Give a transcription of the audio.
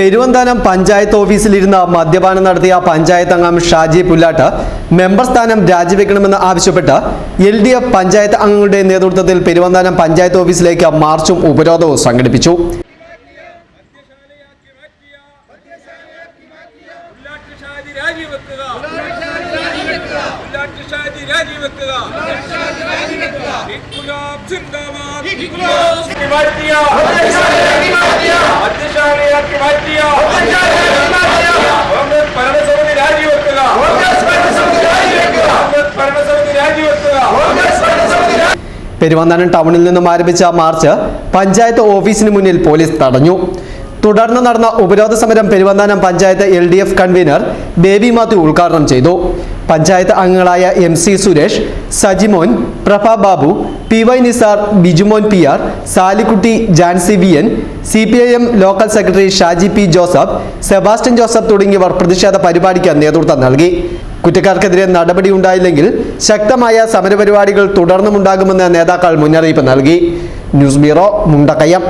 പെരുവന്താനം പഞ്ചായത്ത് ഓഫീസിലിരുന്ന് മദ്യപാനം നടത്തിയ പഞ്ചായത്ത് അംഗം ഷാജി പുല്ലാട്ട് മെമ്പർ സ്ഥാനം രാജിവെക്കണമെന്ന് ആവശ്യപ്പെട്ട് എൽ ഡി എഫ് പഞ്ചായത്ത് അംഗങ്ങളുടെ നേതൃത്വത്തിൽ പെരുവന്താനം പഞ്ചായത്ത് ഓഫീസിലേക്ക് മാർച്ചും ഉപരോധവും സംഘടിപ്പിച്ചു. രാജിവെക്കുക. പെരുവന്താനം ടൗണിൽ നിന്നും ആരംഭിച്ച മാർച്ച് പഞ്ചായത്ത് ഓഫീസിന് മുന്നിൽ പോലീസ് തടഞ്ഞു. തുടർന്ന് നടന്ന ഉപരോധ സമരം Peruvanthanam panchayat L D F convener Baby Mathew ഉദ്ഘാടനം ചെയ്തു. പഞ്ചായത്ത് അംഗങ്ങളായ M C Suresh Sajimon Prabha Babu P Y Nisar Bijumon P R Salikutty Jancy V N C P I M local secretary Shaji P Joseph Sebastian Joseph തുടങ്ങിയവർ പ്രതിഷേധ പരിപാടിക്ക് നേതൃത്വം നൽകി. കുറ്റക്കാർക്കെതിരെ നടപടി ഉണ്ടായില്ലെങ്കിൽ ശക്തമായ സമരപരിപാടികൾ തുടർന്നുമുണ്ടാകുമെന്ന് നേതാക്കൾ മുന്നറിയിപ്പ് നൽകി. News bureau Mundakayam.